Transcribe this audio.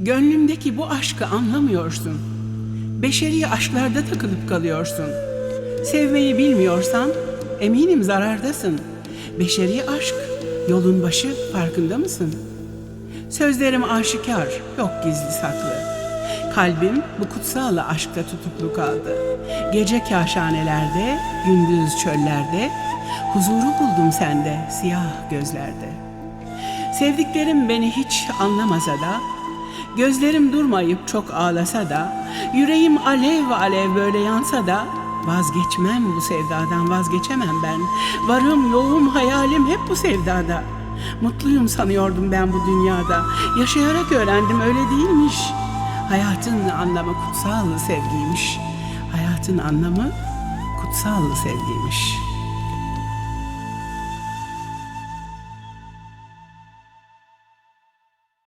Gönlümdeki bu aşkı anlamıyorsun. Beşeri aşklarda takılıp kalıyorsun. Sevmeyi bilmiyorsan eminim zarardasın. Beşeri aşk yolun başı farkında mısın? Sözlerim aşikar, yok gizli saklı. Kalbim bu kutsal aşkta tutuklu kaldı. Gece kaşanelerde, gündüz çöllerde, huzuru buldum sende, siyah gözlerde. Sevdiklerim beni hiç anlamasa da, gözlerim durmayıp çok ağlasa da, yüreğim alev alev böyle yansa da, vazgeçmem bu sevdadan, vazgeçemem ben. Varım, yoğum, hayalim hep bu sevdada. Mutluyum sanıyordum ben bu dünyada. Yaşayarak öğrendim öyle değilmiş. Hayatın anlamı kutsal sevgiymiş. Hayatın anlamı kutsal sevgiymiş.''